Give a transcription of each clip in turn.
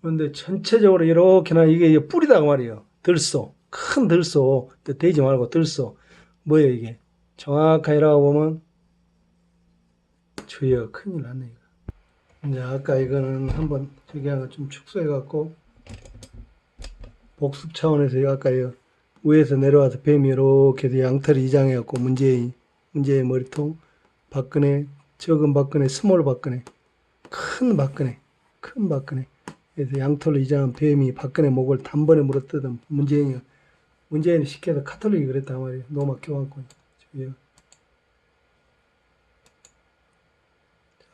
그런데 전체적으로 이렇게나 이게 뿌리다 그 말이에요. 들소. 큰 들소. 되지 말고 들소. 뭐예요 이게? 정확하게라고 보면 주여 큰일 났네 이거. 이제 아까 이거는 한번 저기 하나 좀 축소해 갖고 복습 차원에서 아까 이 위에서 내려와서 뱀이 이렇게 양털을 이장해 갖고 문재인 문재인 머리통 박근혜 적은 박근혜 스몰 박근혜 큰 박근혜 큰 박근혜 그래서 양털로 이장한 뱀이 박근혜 목을 단번에 물어뜯은 문재인이 문재인이 시켜서 카톨릭이 그랬단 말이에요 노막 교환권 저기요.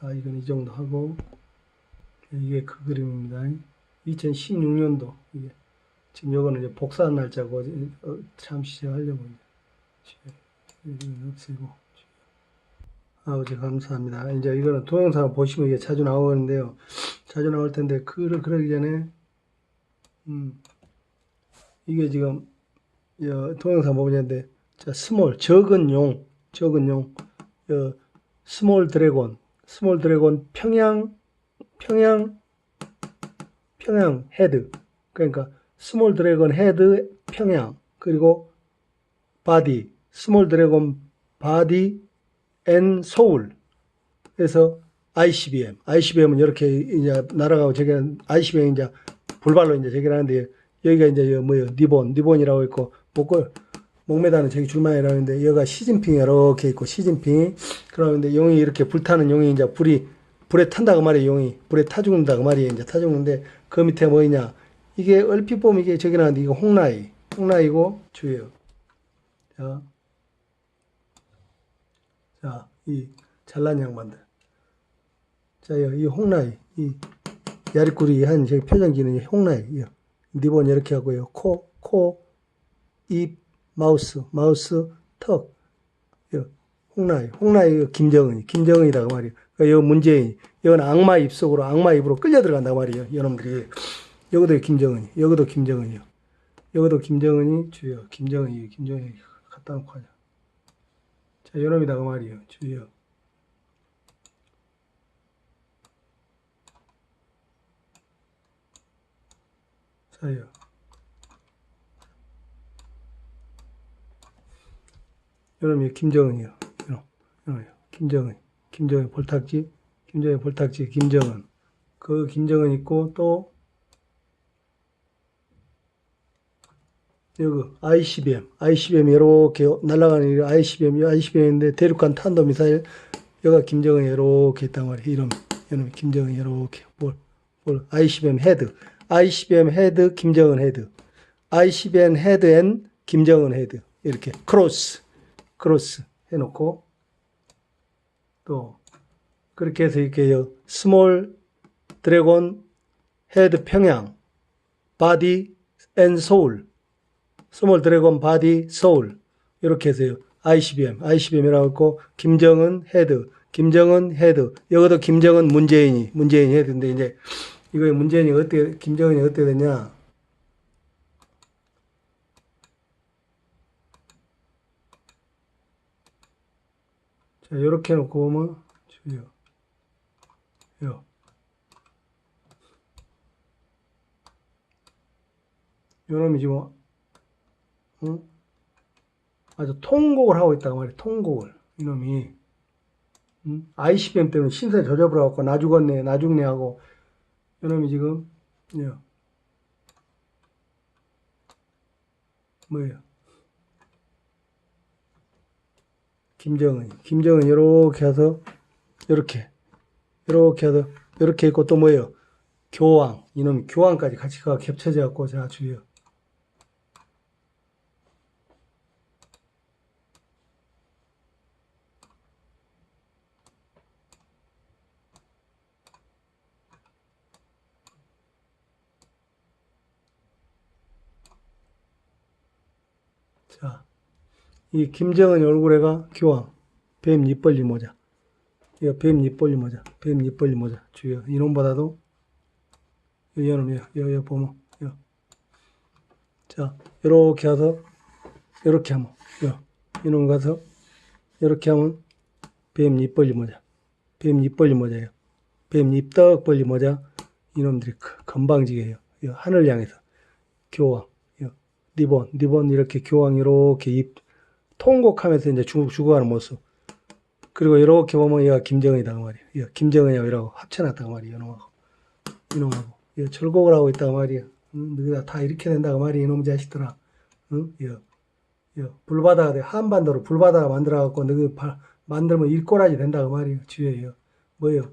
자 이건 이 정도 하고 이게 그 그림입니다 2016년도 이게 지금 요거는 이제 복사한 날짜고 어, 잠시 제가 하려고 없애고 아버지 감사합니다. 이제 이거는 동영상을 보시면 이게 자주 나오는데요. 자주 나올 텐데 그 그러기 전에 음 이게 지금 여, 동영상 보면데 자 스몰 적은 용 적은 용 여, 스몰 드래곤 스몰 드래곤 평양 평양 평양 헤드. 그러니까 스몰 드래곤 헤드 평양. 그리고 바디 스몰 드래곤 바디 앤 소울. 그래서 ICBM ICBM은 이렇게 이제 날아가고 저기는 ICBM 이제 불발로 이제 저기를 하는데 여기가 이제 여 뭐요 니본 니본이라고 있고 목걸 목매다는 저기 줄만이라는데 여기가 시진핑이 이렇게 있고 시진핑이 그러는데 용이 이렇게 불타는 용이 이제 불이 불에 탄다 그 말이에요 용이. 불에 타 죽는다 그 말이에요 이제 타 죽는데 그 밑에 뭐 있냐. 이게 얼핏 보면 이게 저기 나는데 이거 홍나이. 홍나이고 주예요. 자, 자, 이 잘난 양반들. 자, 이 홍나이, 이 야리꾸리 한 저기 표정 기는 이 홍나이, 이 리본 이렇게 하고요. 코, 코, 입, 마우스, 마우스, 턱. 이 홍나이, 홍나이 김정은이, 김정은이다 그 말이에요. 그러니까 이 문재인, 이건 악마 입속으로 악마 입으로 끌려 들어간다 그 말이에요. 여러분들이 여기도 김정은이, 여기도 김정은이요. 여기도 김정은이 주요, 김정은이, 김정은이 갖다 놓고 하자. 자, 요놈이다 그 말이에요. 주여. 자요. 요놈이 김정은이요. 요놈, 요놈이요. 김정은. 김정은 볼탁지. 김정은 볼탁지. 김정은. 그 김정은 있고 또 여기 ICBM, ICBM 이렇게 날아가는 이 ICBM, 이 ICBM인데 대륙간 탄도 미사일 여기가 김정은이 이렇게 있단 말이에요. 이름, 이름 김정은이 이렇게 뭘, 뭘 ICBM 헤드, ICBM 헤드, 김정은 헤드, ICBM 헤드 앤 김정은 헤드. 이렇게 크로스, 크로스 해놓고 또 그렇게 해서 이렇게 요. 스몰 드래곤 헤드 평양 바디 앤 소울 스몰 드래곤 바디 소울 이렇게 해서요. ICBM, ICBM이라고 했고 김정은 헤드, 김정은 헤드. 여기도 김정은 문재인이 문재인이 헤드인데 이제 이거 문재인이 어떻게 김정은이 어떻게 됐냐? 자, 이렇게 놓고 보면 주요. 요. 요 놈이 지금 응? 아주 통곡을 하고 있다고 말이야, 통곡을. 이놈이. 응? ICBM 때문에 신세 저접을 갖고 나 죽었네, 나 죽네 하고, 이놈이 지금, 야. 뭐예요? 김정은. 김정은 이렇게 해서, 이렇게. 이렇게 해서, 이렇게 있고 또 뭐예요? 교황. 이놈이 교황까지 같이 가 겹쳐져 갖고, 자, 주여. 자, 이 김정은이 얼굴에가 교황, 뱀 입벌리 모자. 이거 뱀 입벌리 모자, 뱀 입벌리 모자. 주여, 이놈보다도, 이놈이요, 여기, 여기 보면, 여. 자, 요렇게 해서, 요렇게 하면, 요. 이놈 가서, 요렇게 하면, 뱀 입벌리 모자. 뱀 입벌리 모자예요. 뱀 입떡 벌리 모자. 이놈들이 그- 건방지게요. 이 하늘 향해서 교황, 이 리본, 리본 이렇게 교황 이렇게 입 통곡하면서 이제 중국 죽어가는 모습. 그리고 이렇게 보면 얘가 김정은이다 그 말이야. 얘 김정은이하고 이라고 합쳐놨다 그 말이야. 이놈하고 이놈하고 얘 절곡을 하고 있다 그 말이야. 응? 너희가 다 이렇게 된다 그 말이야. 이놈 자식들아. 응? 얘, 얘 불바다가 돼. 한반도로 불바다가 만들어갖고 너희 바- 만들면 일꼬라지 된다 그 말이야. 주위에 얘. 뭐예요?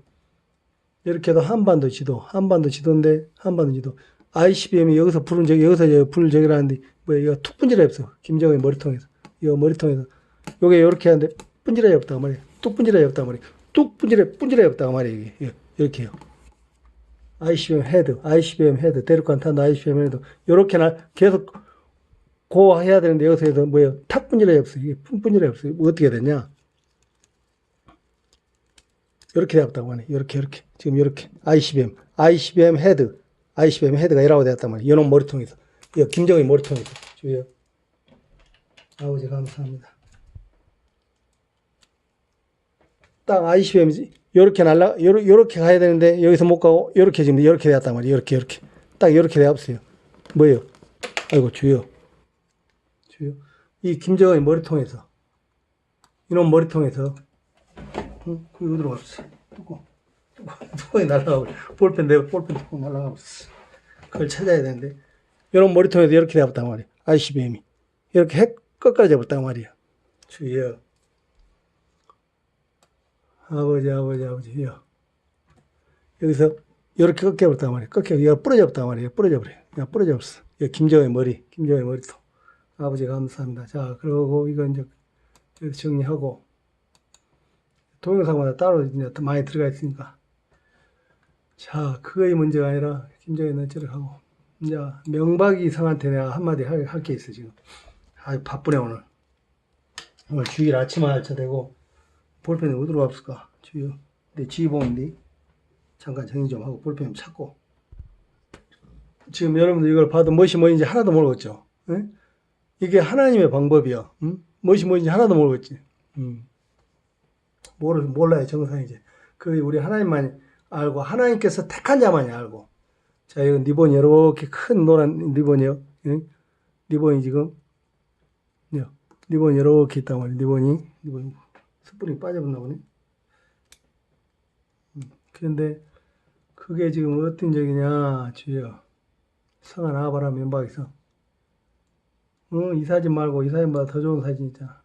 이렇게 해도 한반도 지도, 한반도 지도인데, 한반도 지도. ICBM이 여기서 불은 저기, 여기서 저기 불 저기라는데, 뭐, 이거 툭 분질이 없어. 김정은이 머리통에서. 이거 머리통에서. 요게 이렇게 하는데, 분질이 없다, 말이야. 뚝 분질이 없다, 말이야. 뚝 분질이, 분질이 없다, 말이야, 이게. 이거, 이렇게요. ICBM 헤드, ICBM 헤드, 대륙간 탄도 ICBM 헤드. 요렇게 나, 계속, 고 해야 되는데, 여기서 뭐야, 탁 분질이 없어. 이게 푼 분질이 없어. 뭐 어떻게 됐냐? 이렇게 되었다고 하네. 이렇게 이렇게 지금 이렇게 ICBM, ICBM 헤드, ICBM 헤드가 이라고 되었단 말이야. 이놈 머리통에서, 이 김정의 머리통에서 주여. 아버지 감사합니다. 딱 ICBM이지. 요렇게 날라, 요렇게, 가야 되는데 여기서 못 가고 요렇게 지금 요렇게 되었단 말이야. 요렇게 요렇게 딱 요렇게 되었어요. 뭐예요? 아이고 주여, 주여. 이 김정의 머리통에서 이놈 머리통에서 응? 그거 어디로 갔어? 뚜껑. 뚜껑, 뚜껑이 날아가고, 볼펜, 내 볼펜 뚜껑 날아가고. 그걸 찾아야 되는데, 이런 머리통에도 이렇게 되었단 말이야. ICBM이. 이렇게 핵 끝까지 잡았단 말이야. 주여. 아버지, 아버지, 아버지요. 여기서 이렇게 꺾여버렸단 말이야. 꺾여, 얘가 부러져버렸단 말이야. 부러져버려. 얘가 부러져버렸어. 이거 김정의 머리, 김정의 머리통. 아버지, 감사합니다. 자, 그러고 이거 이제 정리하고, 동영상마다 따로 이제 더 많이 들어가 있으니까. 자, 그거의 문제가 아니라, 김정희 너처럼 하고. 이제, 명박이 성한테 내가 한마디 할, 할게 있어, 지금. 아 바쁘네, 오늘. 오늘 주일 아침 알차 되고, 볼펜이 어디로 갔을까? 주요. 내 지휘봉인데, 잠깐 정리 좀 하고, 볼펜 좀 찾고. 지금 여러분들 이걸 봐도 무엇이 뭐인지 하나도 모르겠죠? 예? 이게 하나님의 방법이야. 응? 무엇이 뭐인지 하나도 모르겠지. 음. 모르, 몰라요, 정상이지. 그, 우리 하나님만 알고, 하나님께서 택한 자만이 알고. 자, 이거 리본이 이렇게 큰 노란 리본이요. 응? 리본이 지금, 요, 리본이 이렇게 있단 말이에요. 리본이, 리본이, 스프링이 빠져버렸나 보네. 음, 그런데, 그게 지금 어떤 적이냐, 주여. 성한 아바람 면박에서. 어, 이 사진 말고 이 사진보다 더 좋은 사진 있잖아.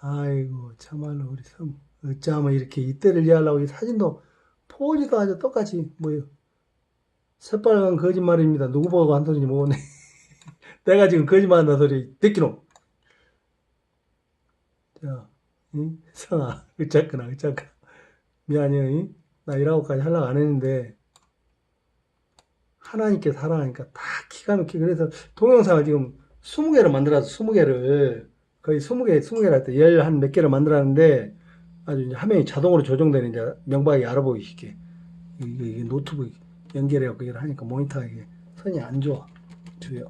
아이고 참말로 우리 섬 어쩌면 이렇게 이때를 이해하려고 이 사진도 포즈도 아주 똑같이 뭐요 새빨간 거짓말입니다. 누구 보고 한 소리인지 모르네. 내가 지금 거짓말한다 소리 듣기노 자 응? 성아 어쨌거나 어쨌거나. 미안해 응? 나 이라고까지 하려고 안 했는데 하나님께 사랑하니까 다 기가 막히게. 그래서 동영상을 지금 20개를 만들어서 20개를. 거의 20개, 20개를 할때열한몇 개를 만들었는데 아주 이제 화면이 자동으로 조정되는 이제 명박이 알아보기 쉽게. 이게, 이게 노트북 연결해갖고 이걸 하니까 모니터가 이게 선이 안 좋아. 주요.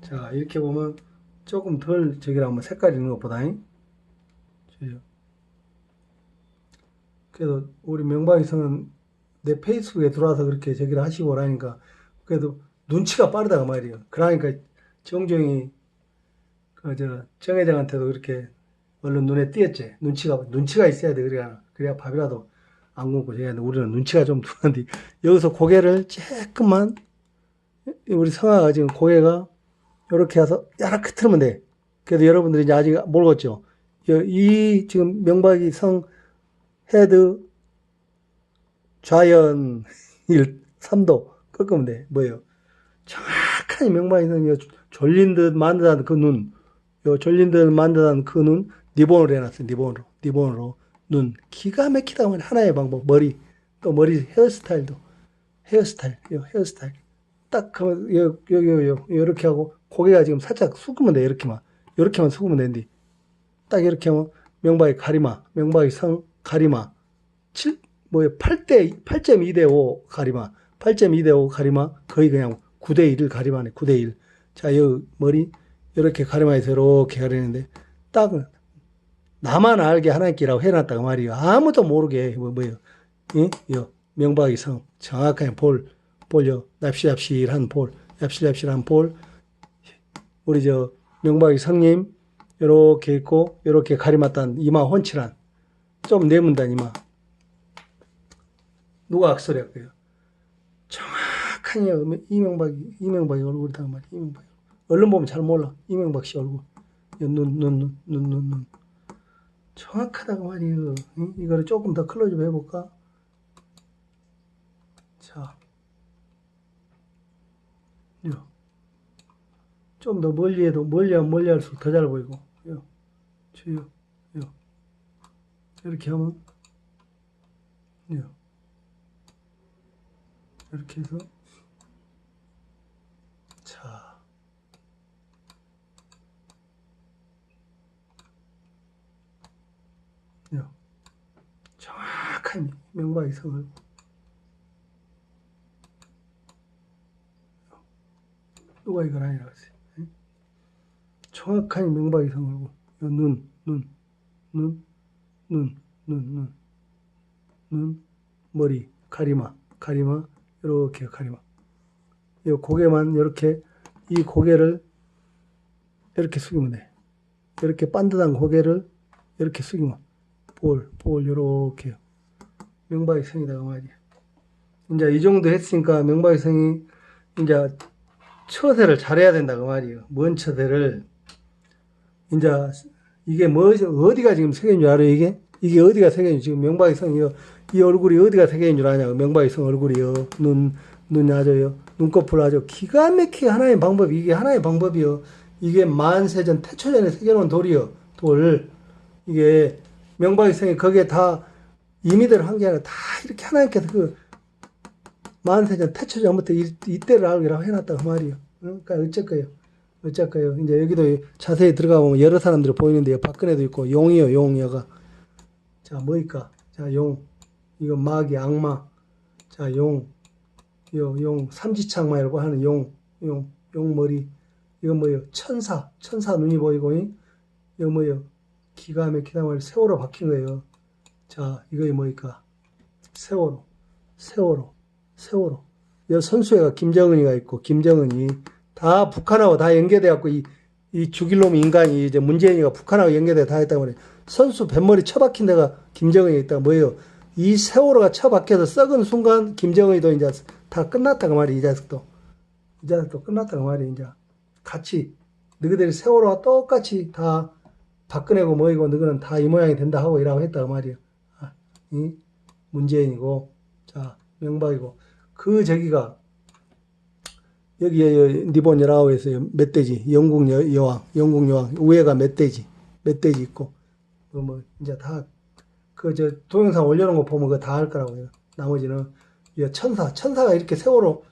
자 이렇게 보면 조금 덜 저기라 하면 색깔 있는 것보다 주요. 그래도 우리 명박이 선은 내 페이스북에 들어와서 그렇게 저기를 하시고 그러니까 그래도 눈치가 빠르다 그 말이에요. 그러니까 정정이 그저 정회장한테도 그렇게 얼른 눈에 띄었지. 눈치가 눈치가 있어야 돼. 그래야 그래야 밥이라도 안 굶고 해야 돼. 우리는 눈치가 좀 둔한데 여기서 고개를 조금만 우리 성아가 지금 고개가 이렇게 해서 야렇게 틀면 돼. 그래도 여러분들이 이제 아직 모르겠죠. 이 지금 명박이 성 헤드 좌연 1 3도 꺾으면 돼. 뭐예요? 정확하게 명박이 성 졸린 듯 만듯한 그 눈. 요 졸린 듯 만듯한 그눈 리본으로 해놨어요. 리본으로. 리본으로. 눈. 기가 막히다 보면 하나의 방법. 머리. 또 머리 헤어스타일도. 헤어스타일. 요 헤어스타일. 딱 하면 요, 요, 요, 요, 요렇게 하고 고개가 지금 살짝 숙으면 돼. 이렇게만. 요렇게만 숙으면 되는데 딱 이렇게 하면 명박이 가리마. 명박이 성 가리마. 7, 뭐야 8대 8.2대 5 가리마. 8.2대 5 가리마. 거의 그냥 9대 1을 가리마네. 9대 1. 자, 요 머리 이렇게 가리마에서 이렇게 가리는데 딱 나만 알게 하나님께라고 해놨다고 말이에요. 아무도 모르게 뭐 뭐예요? 예? 요 명박이 성 정확하게 볼 볼요. 납실납실한 볼 납실납실한 볼. 우리 저 명박이 성님 요렇게 있고 요렇게 가리맞단 이마 혼칠한 좀 내문단 이마. 누가 악설했고요? 정확하니 이명박이 이명박이 얼굴이다 말이야 이명박이 얼른 보면 잘 몰라. 이명박 씨 얼굴. 눈 눈 눈 눈 눈 눈 정확하다고 말이에요. 응? 이거를 조금 더 클로즈업 해볼까? 자. 좀더 멀리 해도 멀리 하면 멀리 할수록 더 잘 보이고. 요, 주요. 요. 이렇게 하면. 요. 이렇게 해서 자 요. 정확한 명박이 성을 누가 이걸 아니라고 했어요 응? 정확한 명박이 성을고 눈, 눈, 눈, 눈, 눈, 눈, 눈, 머리, 가리마, 가리마, 이렇게 가리마. 이 고개만 이렇게 이 고개를 이렇게 숙이면 돼. 이렇게 반듯한 고개를 이렇게 숙이면 볼, 볼 이렇게 명박이 성이다 그 말이야. 이제 이 정도 했으니까 명박이 성이 이제 처세를 잘해야 된다 그 말이에요. 뭔 처세를 이제 이게 뭐 어디가 지금 색인 줄 알아요 이게? 이게 어디가 색인 지금 명박이 성이요. 이 얼굴이 어디가 색인 줄 아냐고 명박이 성 얼굴이요. 눈 눈이 아주요. 눈꺼풀 아주 기가 막히게 하나의 방법이 이게 하나의 방법이요. 이게 만세전 태초전에 새겨놓은 돌이요. 돌 이게 명박이 성이 거기에 다 임의대로 한 게 아니라 다 이렇게 하나님께서 그 만세전 태초 전부터 이, 이때를 알기라고 해놨다 그 말이요. 그러니까 어쩔거요. 어쩔거요. 이제 여기도 자세히 들어가 보면 여러 사람들이 보이는데요. 박근혜도 있고 용이요, 용 여가. 자, 뭐일까? 자, 용. 이거 마귀, 악마. 자, 용. 요, 용. 삼지창마이라고 하는 용. 용. 용 머리. 이거 뭐요? 천사. 천사 눈이 보이고, 이? 이거 뭐요? 기가 막히다 말 세월호 박힌 거예요. 자, 이거 뭐일까? 세월호. 세월호. 세월호. 여 선수회가 김정은이가 있고 김정은이 다 북한하고 다 연계돼갖고 이, 이 죽일 놈 인간이 이제 문재인이가 북한하고 연계돼 다 했다고 말해. 선수 뱃머리 처박힌 데가 김정은이 있다. 뭐예요? 이 세월호가 처박혀서 썩은 순간 김정은이도 이제 다 끝났다고 말이야. 이 자식도. 이 자식도 끝났다고 말이야. 이제 같이 너희들이 세월호와 똑같이 다 박근혜고 뭐이고 너희는 다 이 모양이 된다 하고 이라고 했다고 말이야. 아, 이 문재인이고 자 명박이고 그 저기가 여기에 리본 열아홉에서 멧돼지 영국 여, 여왕 영국 여왕 위에가 멧돼지 멧돼지 있고 그뭐 이제 다 그 저 동영상 올려놓은 거 보면 그거 다 할 거라고요. 나머지는 이 천사 천사가 이렇게 세월호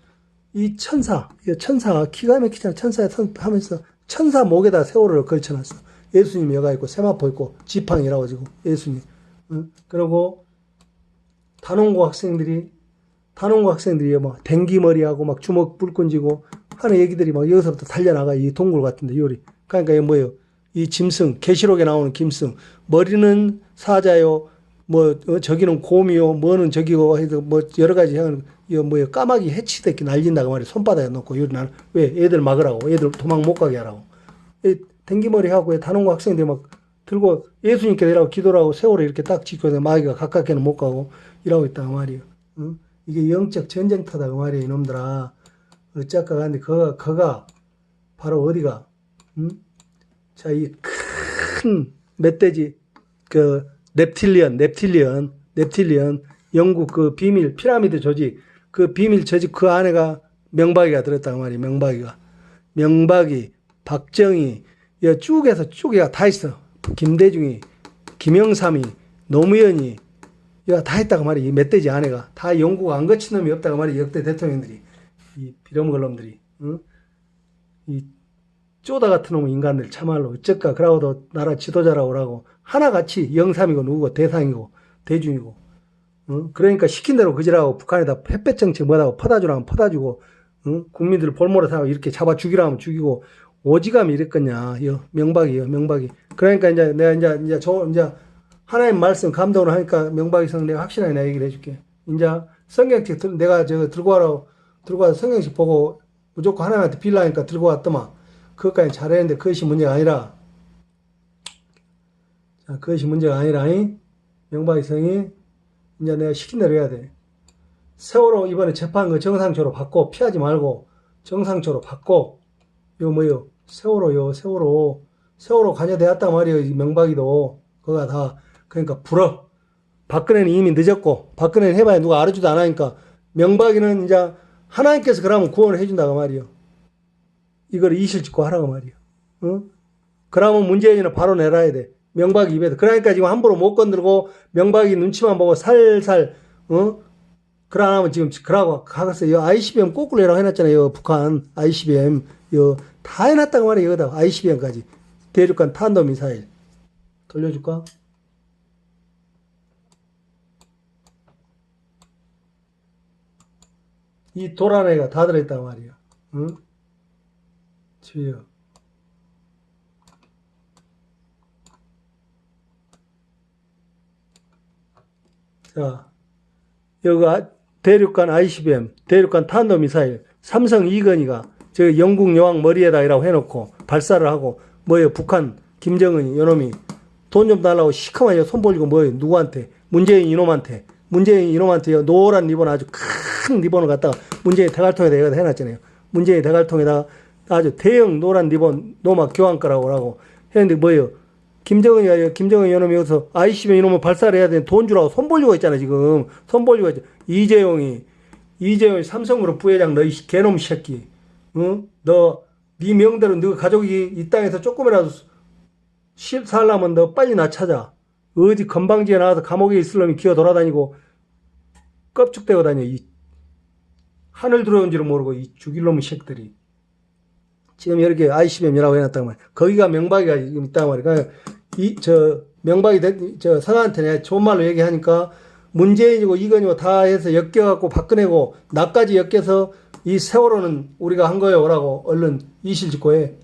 이 천사 이 천사가 기가 막히잖아 천사에 선 하면서 천사 목에다 세월호를 걸쳐놨어. 예수님 여가 있고 세마포 있고 지팡이라고 지고 예수님. 응? 그리고 단원고 학생들이 단원고 학생들이 막 댕기머리하고 막 주먹 불끈 쥐고 하는 얘기들이 막 여기서부터 달려나가 이 동굴 같은데 요리. 그러니까 이게 뭐예요? 이 짐승 계시록에 나오는 김승 머리는 사자요. 뭐 어, 저기는 곰이요. 뭐는 저기고 해서 뭐 여러 가지 이거 뭐예요? 까마귀 해치대기 날린다고 말이에요. 손바닥에 놓고 요리 나는 왜 애들 막으라고 애들 도망 못 가게 하라고. 이 댕기머리 하고 단원고 학생들이 막 들고 예수님께 이라고 기도를 하고 세월을 이렇게 딱 지고 마귀가 가깝게는 못 가고 이러고 있다고 말이에요. 응? 이게 영적 전쟁터다 그 말이에요 이놈들아 어쩌까 근데 그가 그가 바로 어디가 응? 자 이 큰 멧돼지 그 넵틸리언 넵틸리언 넵틸리언 영국 그 비밀 피라미드 조직 그 비밀 조직 그 안에가 명박이가 들었다고 말이에요 명박이가 명박이 박정희 이 쭉에서 쭉이가 다 있어 김대중이 김영삼이 노무현이 이거 다 했다고 말이야. 이 멧돼지 아내가. 다 영국 안 거친 놈이 없다고 말이야. 역대 대통령들이. 이 비렴걸 놈들이. 응? 이 쪼다 같은 놈의 인간들 참말로 어쩔까. 그러고도 나라 지도자라고 오라고. 하나같이 영삼이고 누구고 대상이고 대중이고. 응? 그러니까 시킨 대로 그지라고 북한에다 햇볕 정책 뭐라고 퍼다주라 면 퍼다주고 응? 국민들을 볼모로 삼아 이렇게 잡아 죽이라면 죽이고 오지감이 이랬겠냐. 명박이요, 명박이. 그러니까 이제 내가 이제 이제 저 이제 하나님 말씀 감동을 하니까 명박이성 내가 확실하게 내가 얘기를 해줄게. 이제 성경책 들, 내가 저 들고 와라 들고 와서 성경책 보고 무조건 하나님한테 빌라니까 들고 왔더만. 그것까지 잘했는데 그것이 문제가 아니라. 자 그것이 문제가 아니라 이 명박이성이 이제 내가 시킨 대로 해야 돼. 세월호 이번에 재판 거 정상적으로 받고 피하지 말고 정상적으로 받고 요 뭐요? 세월호요 세월호. 세월호 관여되었단 말이에요 이 명박이도. 그거가 다 그러니까 불어. 박근혜는 이미 늦었고 박근혜는 해봐야 누가 알아주도 안 하니까 명박이는 이제 하나님께서 그러면 구원을 해준다고 말이요. 이걸 이실 짓고 하라고 말이요. 어? 그러면 문재인은 바로 내놔야 돼. 명박이 입에서 그러니까 지금 함부로 못 건들고 명박이 눈치만 보고 살살 어? 그러면 지금 그러고 가서 요 ICBM 거꾸로 해라고 해놨잖아요 요 북한 ICBM 요다 해놨다고 말이에요 여기다. ICBM까지. 대륙간 탄도미사일. 돌려줄까? 이 도란애가 다 들어있단 말이야. 응? 주여. 자, 여기 아- 대륙간 ICBM, 대륙간 탄도미사일, 삼성 이건희가 저 영국 여왕 머리에다 이라고 해놓고 발사를 하고 뭐예요? 북한 김정은이 요놈이 돈 좀 달라고 시커멓게 손 벌리고 뭐예요? 누구한테? 문재인 이놈한테. 문재인 이놈한테 노란 리본 아주 큰 리본을 갖다가 문재인 대갈통에다 해놨잖아요. 문재인 대갈통에다 아주 대형 노란 리본 노막 교환 거라고 하고 했는데 뭐예요? 김정은이 김정은 이놈이 여기서 ICBM 이놈을 발사를 해야 되는 돈 주라고 손 벌리고 있잖아 지금 손 벌리고 있죠. 이재용이 이재용이 삼성그룹 부회장 너이 개놈 새끼 응? 너네 명대로 너 가족이 이 땅에서 조금이라도 실 살려면 너 빨리 나 찾아. 어디 건방지에 나와서 감옥에 있을 놈이 기어 돌아다니고 껍죽대고 다녀. 이 하늘 들어온 줄을 모르고 이 죽일 놈의 새끼들이. 지금 이렇게 ICBM이라고 해놨단 말이야. 거기가 명박이가 있단 말이야. 그러니까 이, 저, 명박이, 된- 저, 선한테 내가 좋은 말로 얘기하니까 문재인이고 이건이고 다 해서 엮여갖고 박근혜고 나까지 엮여서 이 세월호는 우리가 한 거예요. 라고 얼른 이실 짓고 해.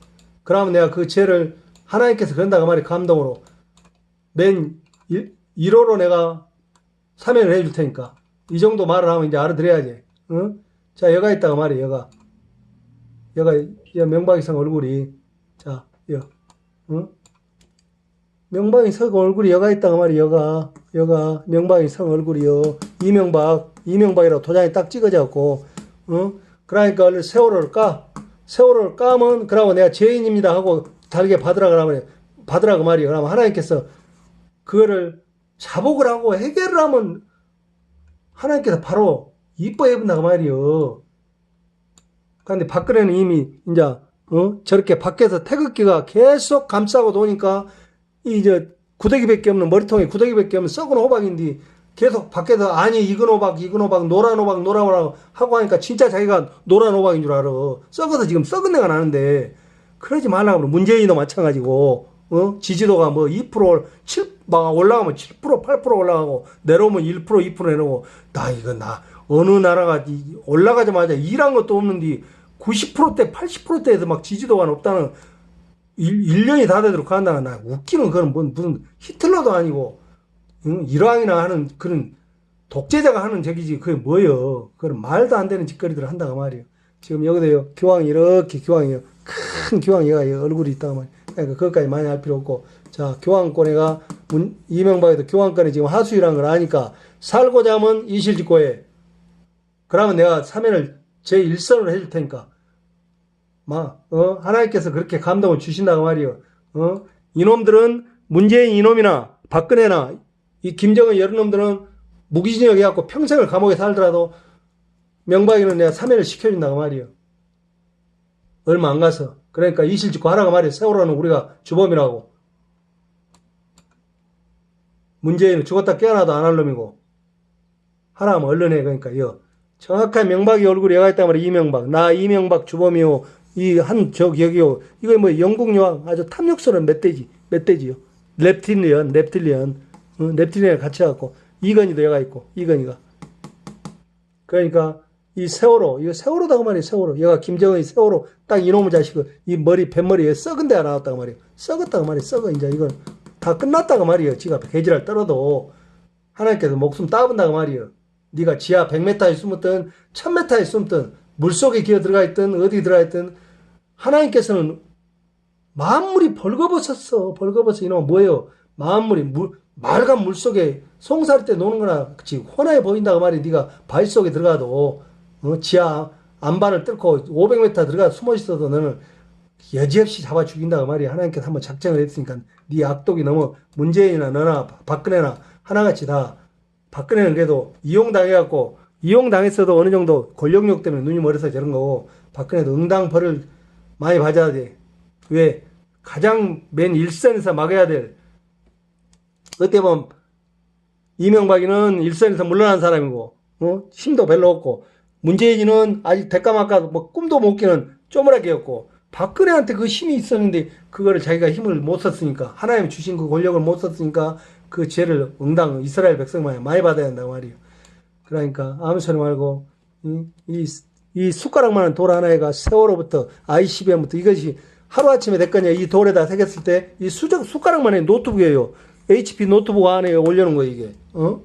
그러면 내가 그 죄를 하나님께서 그런다고 말이 감동으로 맨 1, 1호로 내가 사면을 해줄 테니까 이 정도 말을 하면 이제 알아들어야지. 응? 자, 여가 있다가 말이야, 여가. 여가, 여 명박이성 얼굴이. 자, 여. 응? 명박이성 얼굴이 여가 있다가 말이야, 여가. 여가. 명박이성 얼굴이요. 이명박. 이명박이라고 도장에 딱 찍어져갖고, 응? 그러니까 세월호를 까. 세월호를 까면, 그러고 내가 죄인입니다 하고 달게 받으라 그러면, 받으라고 말이야. 그러면 하나님께서 그거를 자복을 하고 해결을 하면 하나님께서 바로 이뻐해 본다고 말이요. 그런데 박근혜는 이미 이제 어? 저렇게 밖에서 태극기가 계속 감싸고 도니까 이제 구더기밖에 없는 머리통에 구더기밖에 없는 썩은 호박인데 계속 밖에서 아니 익은 호박 익은 호박 노란 호박 노란 호박 하고 하니까 진짜 자기가 노란 호박인 줄 알아. 썩어서 지금 썩은 내가 나는데 그러지 말라고. 문재인도 마찬가지고 어? 지지도가 뭐 2%, 7, 막 올라가면 7%, 8% 올라가고, 내려오면 1%, 2% 내려오고, 나 이거 나, 어느 나라가 이- 올라가자마자 일한 것도 없는데, 90%대, 80%대에서 막 지지도가 높다는, 1, 년이다 되도록 한다는, 나 웃기는 뭔, 무슨 히틀러도 아니고, 응? 일왕이나 하는 그런 독재자가 하는 저기지, 그게 뭐예요. 그건 말도 안 되는 짓거리들을 한다고 말이에요. 지금 여기도요, 교황이 이렇게 교황이요. 큰 교황 얘가 얼굴이 있다고 말이에요. 그러니까 그것까지 많이 할 필요 없고 자 교황권에가 문, 이명박에도 교황권에 지금 하수이라는 걸 아니까 살고자 하면 이실직고해 그러면 내가 사면을 제 1선으로 해줄 테니까 막 어? 하나님께서 그렇게 감동을 주신다고 말이요 어? 이놈들은 문재인 이놈이나 박근혜나 이 김정은 이런 놈들은 무기징역 해갖고 평생을 감옥에 살더라도 명박이는 내가 사면을 시켜준다고 말이요 얼마 안 가서 그러니까 이실 짓고 하라고 말이야. 세월호는 우리가 주범이라고. 문재인은 죽었다 깨어나도 안 할 놈이고. 하라면 얼른 해. 그러니까, 여. 정확한 명박이 얼굴이 여가 있단 말이야. 이명박. 나 이명박 주범이요. 이 한, 저, 여기요. 이거 뭐 영국 여왕 아주 탐욕스러운 멧돼지. 멧돼지요. reptilian, reptilian. 어, reptilian 같이 해갖고. 이건희도 여가 있고. 이건희가. 그러니까, 이 세월호, 이거 세월호다고 말이에요, 세월호. 얘가 김정은이 세월호, 딱 이놈의 자식을, 이 머리, 뱃머리에 썩은 데가 나왔다고 말이에요. 썩었다고 말이에요, 썩어. 이제 이건 다 끝났다고 말이에요. 지가 개지랄 떨어도. 하나님께서 목숨 따분다고 말이에요. 네가 지하 100m에 숨었든 1000m에 숨든 물속에 기어 들어가 있든 어디 들어가 있든 하나님께서는 만물이 벌거벗었어. 벌거벗어 이놈 뭐예요? 만물이 물 맑은 물 속에 송사리 때 노는 거나 그치 혼하게 보인다고 말이 네가 바위 속에 들어가도 어, 지하 안반을 뚫고 500m 들어가 숨어 있어도 너는 여지없이 잡아 죽인다고 말이야. 하나님께서 한번 작정을 했으니까 네 악독이 너무 문재인이나 너나 박근혜나 하나같이 다 박근혜는 그래도 이용당해갖고 이용당했어도 어느 정도 권력욕 때문에 눈이 멀어서 저런 거고 박근혜도 응당 벌을 많이 받아야 돼. 왜? 가장 맨 일선에서 막아야 될 어때 보면 이명박이는 일선에서 물러난 사람이고 어? 힘도 별로 없고 문재인이는 아직 대까마까 뭐 꿈도 못 끼는 쪼무라기였고 박근혜한테 그 힘이 있었는데 그거를 자기가 힘을 못 썼으니까 하나님 주신 그 권력을 못 썼으니까 그 죄를 응당 이스라엘 백성만 많이 받아야 한다고 말이에요. 그러니까 아무 소리 말고 이, 이, 이 숟가락만한 돌 하나에가 세월호부터 ICBM부터 이것이 하루아침에 됐거냐 이 돌에다 새겼을 때 이 수적 숟가락만의 노트북이에요. HP 노트북 안에 올려놓은 거 이게. 어?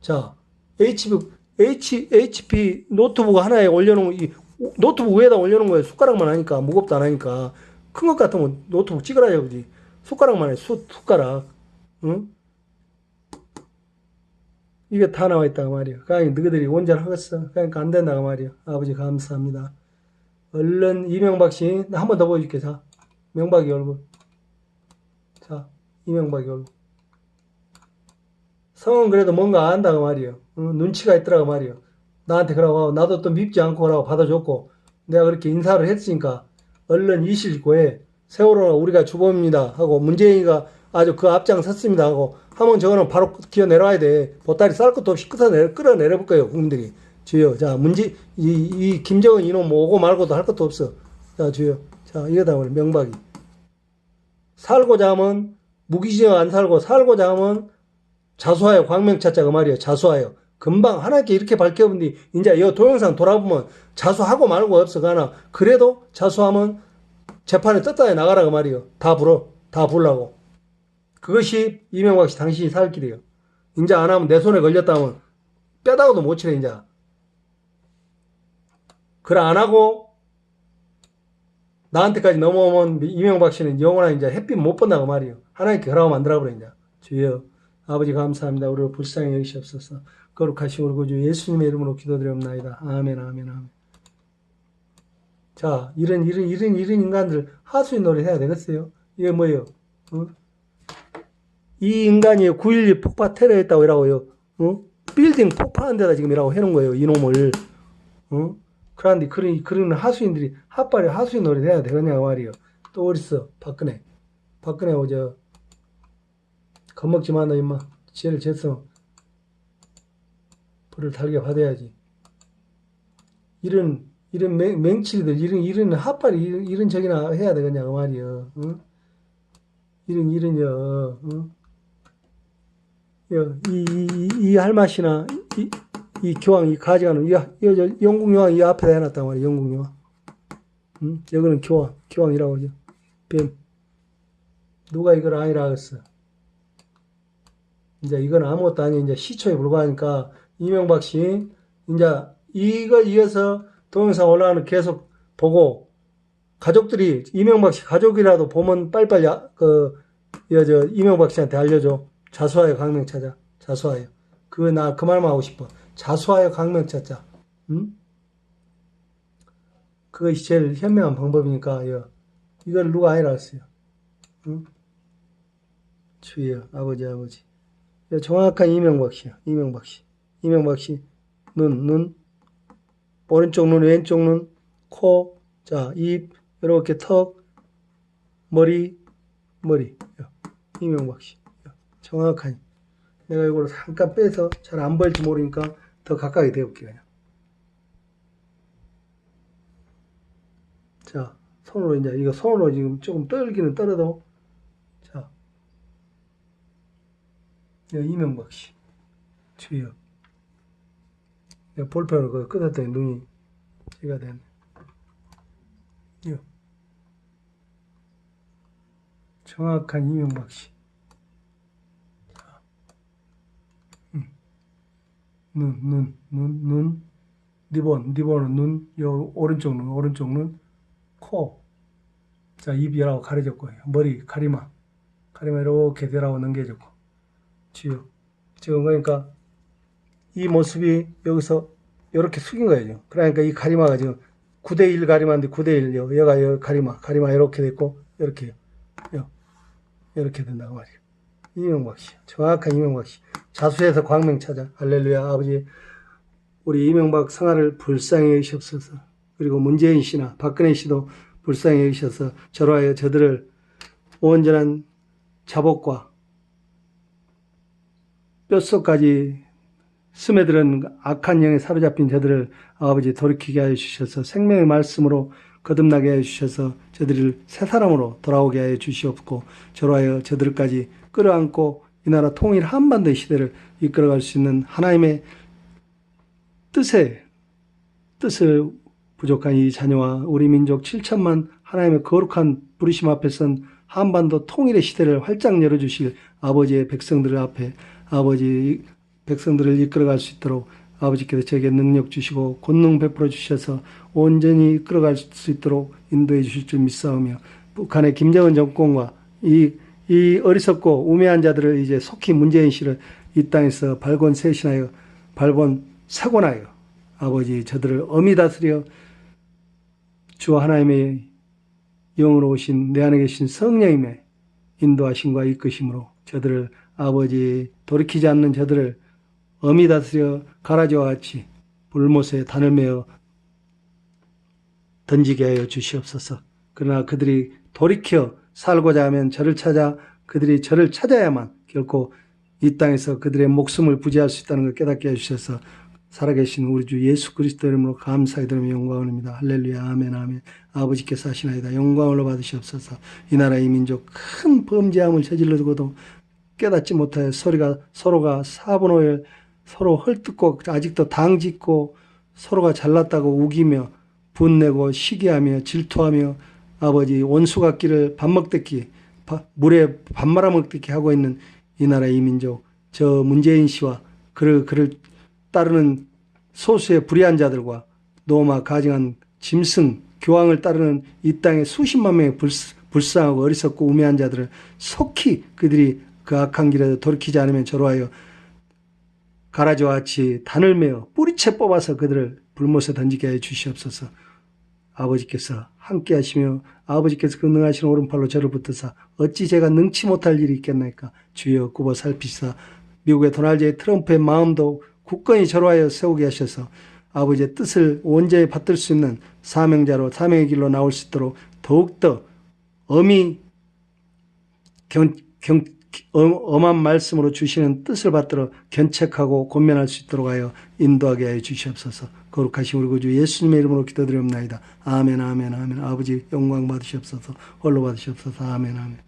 자, HP H, HP 노트북 하나에 올려놓은 이 노트북 위에다 올려놓은 거예요. 숟가락만 하니까 무겁도 안 하니까 큰 것 같으면 노트북 찍으라 해보지. 숟가락만 해. 수, 숟가락. 응? 이게 다 나와 있다고 말이야. 그러니까 너희들이 원전하겠어. 그러니까 안 된다고 말이야. 아버지 감사합니다. 얼른 이명박 씨, 나 한 번 더 보여줄게. 자, 명박이 얼굴. 자, 이명박이 얼굴. 성은 그래도 뭔가 안다고 말이에요. 어, 눈치가 있더라고 말이에요. 나한테 그러고 나도 또 밉지 않고 그러고 받아줬고 내가 그렇게 인사를 했으니까 얼른 이실고에 세월호 우리가 주범입니다 하고 문재인이가 아주 그 앞장 섰습니다 하고 하면 저거는 바로 기어 내려와야 돼. 보따리 쌀 것도 없이 끌어내려, 끌어내려 볼 거예요 국민들이. 주여 자 문제 이, 이 김정은 이놈 뭐 오고 말고도 할 것도 없어. 자 주여 자 이거다 우리 명박이. 살고자 하면 무기징역 안 살고 살고자 하면 자수하여 광명 찾자가 말이에요. 자수하여. 금방 하나님께 이렇게 밝혀본 뒤 이제 이 동영상 돌아보면 자수하고 말고 없어 가나 그래도 자수하면 재판에 떴다에 나가라고 말이에요. 다 불어. 다 불라고. 그것이 이명박 씨 당신이 살 길이에요. 이제 안 하면 내 손에 걸렸다면 뼈다가도 못 치래 이제. 그래 안 하고 나한테까지 넘어오면 이명박 씨는 영원한 이제 햇빛 못 본다고 말이에요. 하나님께 허락을 만들어 버려 이제. 주여 아버지 감사합니다. 우리를 불쌍히 여기시옵소서. 거룩하신 우리 구주 예수님의 이름으로 기도드립니다. 아멘, 아멘, 아멘. 자, 이런, 이런, 이런, 이런 인간들 하수인 노래 해야 되겠어요? 이게 뭐예요? 어? 이 인간이 9.12 폭파 테러했다고 이라고요. 어? 빌딩 폭파한 데다 지금 이라고 해놓은 거예요. 이놈을. 어? 그런데 그런, 그런 하수인들이 핫발에 하수인 노래 해야 되겠냐 말이에요. 또 어딨어? 박근혜. 박근혜 오저 겁먹지 마, 너 임마. 죄를 졌어. 불을 달게 받아야지. 이런, 이런 맹, 맹치들, 이런, 이런 핫발이, 이런, 이런 적이나 해야 되겠냐고 말이여. 응? 이런, 이런, 여, 응? 여, 이, 이, 이, 이 할맛이나, 이, 이 교황, 이 가져가는, 이, 이, 저, 영국 요왕 이 앞에다 해놨단 말이야, 영국 요왕. 응? 여기는 교황, 교황이라고 하죠. 뱀. 누가 이걸 아니라 하겠어. 이제 이건 아무것도 아니 이제 시초에 불과하니까 이명박 씨 이제 이걸 이어서 동영상 올라가는 계속 보고 가족들이 이명박 씨 가족이라도 보면 빨리빨리 아, 그저 이명박 씨한테 알려줘 자수하여 강명 찾아 자수하여 그 나 그 말만 하고 싶어 자수하여 강명 찾자 응? 그것이 제일 현명한 방법이니까 요 이걸 누가 아니라 했어요 응? 주여 아버지 아버지 정확한 이명박 씨야. 이명박 씨. 이명박 씨. 눈, 눈. 오른쪽 눈, 왼쪽 눈, 코, 자, 입, 이렇게 턱, 머리, 머리. 이명박 씨. 정확하니. 내가 이걸 잠깐 빼서 잘 안 보일지 모르니까 더 가까이 대볼게요. 자, 손으로 이제 이거 손으로 지금 조금 떨기는 떨어도 자, 여 이명박 씨. 주여. 내가 볼펜으로 그거 끊었더니 눈이 되네. 여. 정확한 이명박 씨. 자. 음. 눈, 눈, 눈, 눈, 리본, 리본은 눈, 요 오른쪽 눈, 오른쪽 눈, 코. 자, 입이라고 가려졌고, 머리, 가리마. 가리마 이렇게 되라고 넘겨졌고, 주요. 지금 그러니까 이 모습이 여기서 이렇게 숙인 거예요. 그러니까 이 가리마가 지금 9대1 가리마인데 9대1요. 얘가 여 가리마, 가리마 이렇게 됐고, 이렇게요. 요. 이렇게 된다고 말이에요. 이명박 씨. 정확한 이명박 씨. 자수에서 광명 찾아. 할렐루야. 아버지. 우리 이명박 성화를 불쌍히 여기시옵소서. 그리고 문재인 씨나 박근혜 씨도 불쌍히 여기셔서 저로하여 저들을 온전한 자복과 뼛속까지 스며들은 악한 영에 사로잡힌 저들을 아버지 돌이키게 하여 주셔서 생명의 말씀으로 거듭나게 하여 주셔서 저들을 새 사람으로 돌아오게 하여 주시옵고 저로하여 저들까지 끌어안고 이 나라 통일 한반도의 시대를 이끌어갈 수 있는 하나님의 뜻에 뜻을 부족한 이 자녀와 우리 민족 7천만 하나님의 거룩한 부르심 앞에 선 한반도 통일의 시대를 활짝 열어주실 아버지의 백성들 앞에 아버지 백성들을 이끌어갈 수 있도록 아버지께서 저에게 능력 주시고 권능 베풀어 주셔서 온전히 이끌어갈 수 있도록 인도해 주실 줄 믿사오며 북한의 김정은 정권과 이, 이 어리석고 우매한 자들을 이제 속히 문재인 씨를 이 땅에서 발권 세신하여 발권 사고나여 아버지 저들을 엄히 다스려 주 하나님의 영으로 오신 내 안에 계신 성령님의 인도하심과 이끄심으로 저들을 아버지 돌이키지 않는 저들을 엄히 다스려 가라지와 같이 불못에 단을 메어 던지게 하여 주시옵소서. 그러나 그들이 돌이켜 살고자 하면 저를 찾아 그들이 저를 찾아야만 결코 이 땅에서 그들의 목숨을 부지할 수 있다는 걸 깨닫게 해주셔서 살아계신 우리 주 예수 그리스도 이름으로 감사히 드리며 영광을 합니다. 할렐루야. 아멘 아멘. 아버지께서 하시나이다. 영광을 받으시옵소서. 이 나라 이 민족 큰 범죄함을 저질러두고도 깨닫지 못하여 서로가 서로가 사분오열 서로 헐뜯고 아직도 당짓고 서로가 잘났다고 우기며 분내고 시기하며 질투하며 아버지 원수 같기를 밥 먹듯이 바- 물에 밥 말아 먹듯이 하고 있는 이 나라 이 민족 저 문재인 씨와 그를 그를 따르는 소수의 불의한 자들과 노마 가증한 짐승 교황을 따르는 이 땅의 수십만 명의 불, 불쌍하고 어리석고 우매한 자들을 속히 그들이 그 악한 길에 돌이키지 않으면 저로하여 가라지와 같이 단을 메어 뿌리채 뽑아서 그들을 불못에 던지게 해 주시옵소서. 아버지께서 함께 하시며 아버지께서 그 능하신 오른팔로 저를 붙드사 어찌 제가 능치 못할 일이 있겠나이까 주여 굽어 살피사 미국의 도널드 트럼프의 마음도 굳건히 절호하여 세우게 하셔서 아버지의 뜻을 온전히 받들 수 있는 사명자로 사명의 길로 나올 수 있도록 더욱더 엄히 경, 경, 엄- 엄한 말씀으로 주시는 뜻을 받들어 견책하고 권면할 수 있도록 하여 인도하게 하여 주시옵소서. 거룩하신 우리 구주 예수님의 이름으로 기도드리옵나이다. 아멘, 아멘, 아멘. 아버지 영광 받으시옵소서. 홀로 받으시옵소서. 아멘, 아멘.